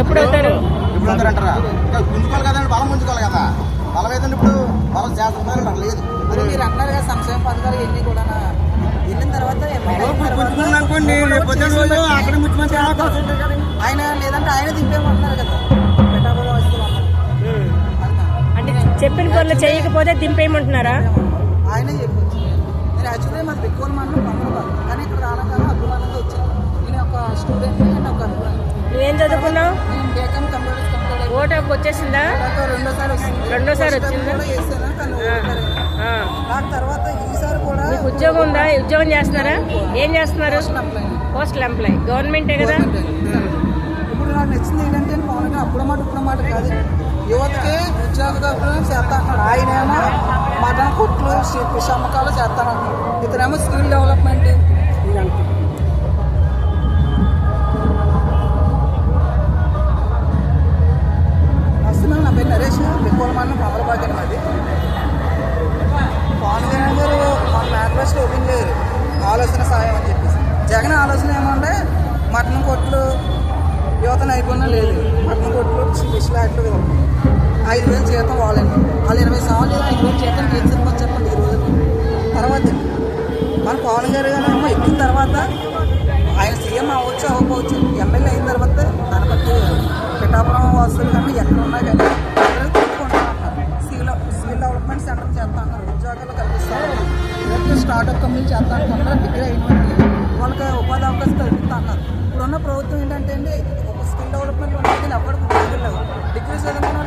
ఎప్పుడు అవుతారు ఇప్పుడు అవుతారంటారా ఇంకా పుంజుకోవాలి కదండి బలం పుంజుకోవాలి కదా. బలం ఏదండి ఇప్పుడు? బలం చేస్తున్నారు లేదు. మీరు అంటున్నారు కదా సంక్షేమ పథకాలు ఇవన్నీ కూడా వెళ్ళిన తర్వాత ఎమ్మెల్యే అయిన తర్వాత అనుకోండి అక్కడ ముఖ్యమంత్రి ఆయన లేదంటే ఆయన దింపేమంటున్నారు కదా. అన్నారు చెప్పిన పనులు చేయకపోతే దింపేయమంటున్నారా? ఆయనే చెప్పొచ్చు. నేను మాది మండలం పంపలపాడు కానీ ఇక్కడ రానకాలం అభిమానంగా వచ్చాను నేను ఒక స్టూడెంట్ నేను ఒక అభిమానం. నువ్వేం చదువుకున్నావు వచ్చేసిందా? రెండోసారి వచ్చిందా? ఆ, కూడా మీకు ఉద్యోగం ఉందా? ఉద్యోగం చేస్తున్నారా? ఏం చేస్తున్నారు? Postal employee. గవర్నమెంటే కదా? ఇప్పుడు నాకు నచ్చింది ఏంటంటే పవన్ అప్పుడు మాట ఇప్పుడు మాట కాదు. యువతకి ఉద్యోగ కల్పన చేస్తా అంటున్నాడు ఆయనేమో మటన్ కుట్లు ఫిష్ అమ్మకాలు చేస్తాను అంటున్నాడు ఇతనేమో స్కిల్ డెవలప్మెంట్ మేనిఫెస్టో ఆలోచన సాయం అని చెప్పేసి. జగన్ ఆలోచన ఏమంటే మటన్ కొట్లు యువత నైపుణ్యం లేదు. మటన్ కొట్లు ఫిష్ లాట్లు ఐదు వేలు జీతం వాళ్ళండి వాళ్ళు ఇరవై సంవత్సరాలు ఐదు వేలు జీతం తీర్చుకొని చెప్పండి ఈ రోజు తర్వాత మన పవన్ గారు ఏమో ఎక్కిన తర్వాత ఆయన సీఎం అవ్వచ్చు అవ్వకపోవచ్చు ఎమ్మెల్యే అయిన తర్వాత దాన్ని బట్టి పిఠాపురం వాసులు కానీ ఎక్కడ ఉన్నా కానీ అందరూ కొనుక్కుంటారు స్కిల్ డెవలప్మెంట్ సెంటర్ చేస్తా అన్నారు స్టార్ట్అప్ కంపెనీ చేస్తా అనుకుంటున్నారు డిగ్రీ అయిన వాళ్ళకి ఉపాధి అవకాశం కల్పిస్తా అన్నారు ఇప్పుడున్న ప్రభుత్వం ఏంటంటే అండి ఒక స్కిల్ డెవలప్మెంట్ ఉంటుంది కానీ డిగ్రీ చదివిన